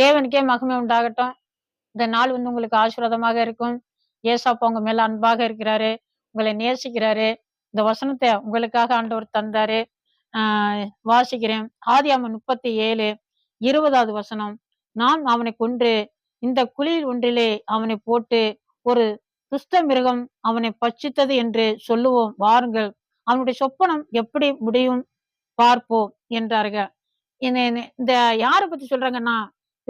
தேவனுக்கே மகிமை உண்டாகட்டும். இந்த நாள் வந்து உங்களுக்கு ஆசீர்வாதமாக இருக்கும். ஏசாப்பா உங்க மேல அன்பாக இருக்கிறாரு. உங்களை நேசிக்கிறாரு. இந்த வசனத்தை உங்களுக்காக ஆண்டவர் தந்தாரு. ஆஹ் வாசிக்கிறேன். ஆதி அம்மன் முப்பத்தி ஏழு இருபதாவது வசனம். நாம் அவனை கொன்று இந்த குழியில் ஒன்றிலே அவனை போட்டு ஒரு துஷ்ட மிருகம் அவனை பட்சித்தது என்று சொல்லுவோம். வாருங்கள் அவனுடைய சொப்பனம் எப்படி முடியும் பார்ப்போம் என்றார்கள். இந்த யாரை பத்தி சொல்றாங்கன்னா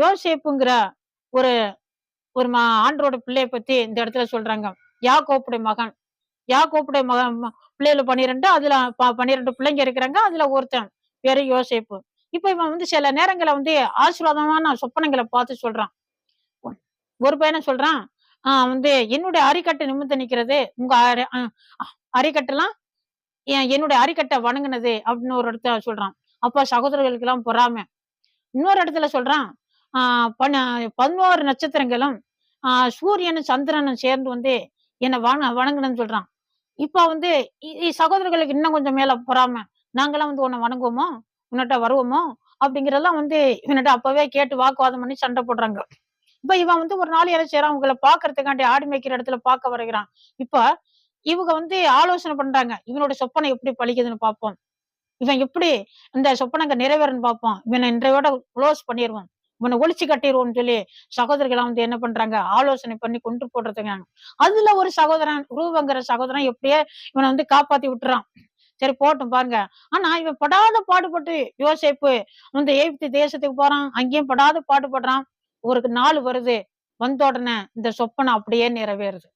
யோசேப்புங்கிற ஒரு ஒரு மா ஆண்டரோட பிள்ளைய பத்தி இந்த இடத்துல சொல்றாங்க. யாக்கோப்புடைய மகன். யாக்கோப்புடைய மகன் ம- பிள்ளைகள பன்னிரெண்டு அதுல ப- பன்னிரெண்டு பிள்ளைங்க இருக்கிறாங்க அதுல ஒருத்தன் பேரு யோசேப்பு. இப்ப இவன் வந்து சில நேரங்களை வந்து ஆசீர்வாதமான சொப்பனங்களை பார்த்து சொல்றான். ஒரு பையனை சொல்றான் ஆஹ் வந்து என்னுடைய அரிக்கட்டை நிமிர்ந்து நிக்கிறது உங்க அரி- அரிக்கட்டெல்லாம் என்னுடைய அரிக்கட்டை வணங்கினது. அப்படின்னு ஒரு இடத்துல சொல்றான். அப்பா சகோதரர்களுக்கு எல்லாம் பொறாம. இன்னொரு இடத்துல சொல்றான் பதினோரு நட்சத்திரங்களும் சூரியனும் சந்திரனும் சேர்ந்து வந்து என்னை வண வணங்கணும்னு சொல்றான். இப்போ வந்து சகோதரர்களுக்கு இன்னும் கொஞ்சம் மேல பொறாம நாங்கெல்லாம் வந்து உன்னை வணங்குவோமோ? உன்னிட்ட வருவோமோ? அப்படிங்கிறதெல்லாம் வந்து இவன்கிட்ட அப்பவே கேட்டு வாக்குவாதம் பண்ணி சண்டை போடுறாங்க. இப்ப இவன் வந்து ஒரு நாள் என்ன செய்யறான் உங்களை பாக்குறதுக்காண்டி ஆடு மேய்க்கிற இடத்துல பார்க்க வருகிறான். இப்ப இவங்க வந்து ஆலோசனை பண்றாங்க. இவனோட சொப்பனை எப்படி பழிக்குதுன்னு பார்ப்போம். இவன் எப்படி இந்த சொப்பனங்க நிறைவேறன்னு பார்ப்போம். இவனை இன்றையோட க்ளோஸ் பண்ணிடுவோம் இவனை ஒளிச்சு கட்டிடுவோம்னு சொல்லி சகோதரிகள் வந்து என்ன பண்றாங்க? ஆலோசனை பண்ணி கொண்டு போடுறதுங்க அதுல ஒரு சகோதரன் ரூபங்கிற சகோதரன் எப்படியே இவனை வந்து காப்பாத்தி விட்டுறான். சரி போட்டும் பாருங்க. ஆனா இவன் படாத பாடுபட்டு யோசேப்பு இந்த எகிப்து தேசத்துக்கு போறான். அங்கேயும் படாத பாடுபடுறான். ஒரு நாள் வருது. வந்த உடனே இந்த சொப்பனை அப்படியே நிறைவேறுது.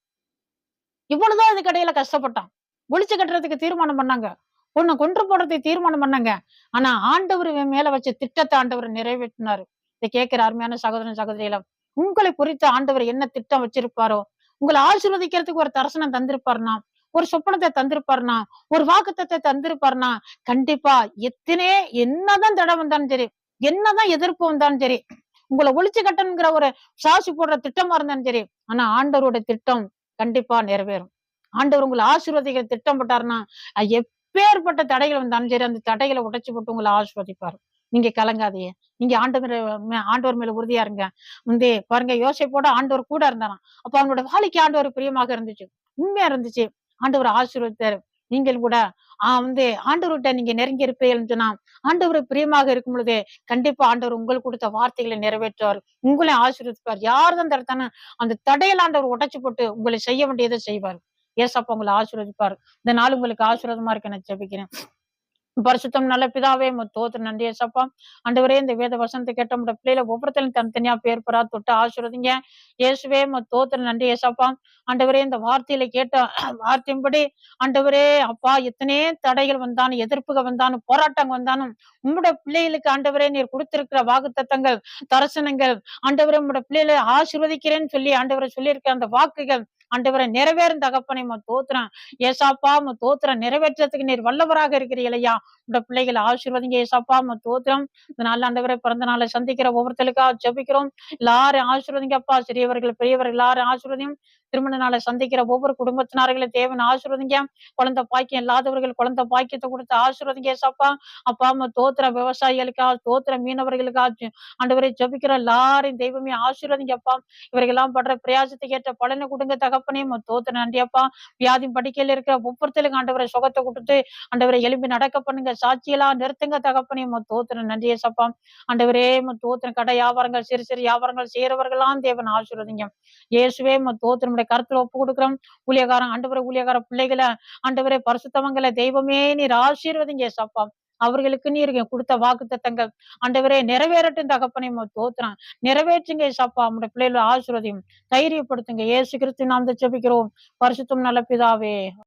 இவ்வளவுதான் அது இடையில கஷ்டப்பட்டான். ஒளிச்சு கட்டுறதுக்கு தீர்மானம் பண்ணாங்க. உன்னை கொன்று போடுறதுக்கு தீர்மானம் பண்ணாங்க. ஆனா ஆண்டவர் இவன் மேல வச்ச திட்டத்தை ஆண்டவர் நிறைவேற்றினாரு. இதை கேட்கிற அருமையான சகோதரன் சகோதரிகளும் உங்களை குறித்து ஆண்டவர் என்ன திட்டம் வச்சிருப்பாரோ உங்களை ஆசீர்வதிக்கிறதுக்கு ஒரு தரிசனம் தந்திருப்பாருனா ஒரு சொப்பனத்தை தந்திருப்பாருனா ஒரு வாக்குத்தத்தை தந்திருப்பாருனா கண்டிப்பா எத்தனை என்னதான் தடை வந்தாலும் சரி என்னதான் எதிர்ப்பு வந்தாலும் சரி உங்களை ஒளிச்சு கட்டணுங்கிற ஒரு சாசி போடுற திட்டமா இருந்தாலும் சரி ஆனா ஆண்டவரோட திட்டம் கண்டிப்பா நிறைவேறும். ஆண்டவர் உங்களை ஆசீர்வதிக்கிற திட்டம் போட்டாருன்னா எப்பேற்பட்ட தடைகள் வந்தாலும் சரி அந்த தடைகளை உடைச்சு போட்டு உங்களை ஆசீர்வதிப்பாரு. நீங்க கலங்காதீங்க. நீங்க ஆண்டவர் ஆண்டவர் மேல உறுதியா இருங்க. முந்தே பாருங்க யோசிப்போட ஆண்டவர் கூட இருந்தாராம். அப்ப அவனோட வாழ்க்கை ஆண்டவர் பிரியமாக இருந்துச்சு. உண்மையா இருந்துச்சு. ஆண்டவர் ஆசீர்வதித்தாரு. நீங்கள் கூட ஆஹ் வந்து ஆண்டவர்கிட்ட நீங்க நெருங்கி இருப்பீங்கன்னு சொன்னா ஆண்டவர் பிரியமாக இருக்கும் பொழுது கண்டிப்பா ஆண்டவர் உங்களுக்கு கொடுத்த வார்த்தைகளை நிறைவேற்றுவார். உங்களை ஆசீர்வதிப்பார். யார் தான் தடுத்தானே அந்த தடையில ஆண்டவர் உடைச்சு போட்டு உங்களை செய்ய வேண்டியதை செய்வார். ஏசப்பா உங்களை ஆசீர்வதிப்பார். இந்த நாள் உங்களுக்கு ஆசீர்வாதமா இருக்க. நான் ஜெபிக்கிறேன். பரிசுத்தம் நல்ல பிதாவே தோத்து நன்றி ஏசப்பா. அண்டவரே இந்த வேத வசனத்தை கேட்ட உங்களோட பிள்ளைல ஒவ்வொருத்தரும் தனித்தனியா பேர் பெறா தொட்டு ஆசிர்வதிங்க. இயேசுவே தோத்து நன்றி ஏசப்பா. அண்டவரே இந்த வார்த்தையில கேட்ட வார்த்தையின்படி அண்டவரே அப்பா எத்தனை தடைகள் வந்தாலும் எதிர்ப்புகள் வந்தாலும் போராட்டங்கள் வந்தாலும் உம்முடைய பிள்ளைகளுக்கு ஆண்டவரே நீர் கொடுத்திருக்கிற வாக்குத்தத்தங்கள் தரிசனங்கள் ஆண்டவரே உம்முடைய பிள்ளைகளை ஆசிர்வதிக்கிறேன்னு சொல்லி ஆண்டவரை சொல்லியிருக்க அந்த வாக்குகள் ஆண்டவரை நிறைவேறும் தகப்பனை ம தோத்துறேன். ஏசாப்பா நம்ம தோத்துறேன் நிறைவேற்றத்துக்கு நீர் வல்லவராக இருக்கிறீங்களையா உடைய பிள்ளைகளை ஆசீர்வதிங்க. ஏசாப்பா ம தோத்திரம் இந்த நாள் ஆண்டவரை பிறந்த நாளை சந்திக்கிற ஒவ்வொருத்தருக்காக ஜபிக்கிறோம். எல்லாரும் ஆசீர்வதிங்கப்பா சிறியவர்கள் பெரியவர்கள் எல்லாரும் ஆசீர்வதியும். திருமண நாளை சந்திக்கிற ஒவ்வொரு குடும்பத்தினார்களை தேவன் ஆசீர்வதிங்க. குழந்தை பாக்கியம் இல்லாதவர்கள் குழந்தை பாக்கியத்தை கொடுத்து ஆசீர்வதிங்க ஏசாப்பா. அப்பா அம்மா தோத்திர விவசாயிகளுக்கா தோத்திர மீனவர்களுக்கா ஆண்டவரை ஜபிக்கிற எல்லாரையும் தெய்வமே ஆசீர்வதிங்கப்பா இவர்களெல்லாம் படுற பிரயாசத்துக்கு ஏற்ற பலனை கொடுங்க தகப்பனே தோத்து நன்றியப்பா. வியாதி படிக்கையில் இருக்கிற ஒவ்வொருத்தலுக்கு ஆண்டவரை சுகத்தை கொடுத்து ஆண்டவரை எலும்பி நடக்க பண்ணுங்க. சாட்சியெல்லாம் நிறுத்துங்க தகப்பனே தோத்துன நன்றிய சப்பா. ஆண்டவரே தோத்துன கடை வியாபாரங்கள் சிறு சிறு வியாபாரங்கள் செய்யறவர்களாம் தேவன் ஆசீர்வதிங்க. இயேசுவே தோத்து நம்முடைய கருத்துல ஒப்பு கொடுக்குறோம். ஊழியக்காரன் ஆண்டவரை ஊழியக்கார பிள்ளைகளை ஆண்டவரே பரிசுத்தவங்களை தெய்வமே நீர் ஆசீர்வதிங்க சப்பா. அவர்களுக்கு நீர் கொடுத்த வாக்கு தத்தங்கள் ஆண்டவரே நிறைவேறட்டும் தகப்பனை தோத்துறான். நிறைவேற்றுங்க ஏசப்பா. நம்முடைய பிள்ளைகளை ஆசீர்வதியும் தைரியப்படுத்துங்க. ஏசு கிறிஸ்து நாம் ஜெபிக்கிறோம். பரிசுத்தம் நல்ல பிதாவே.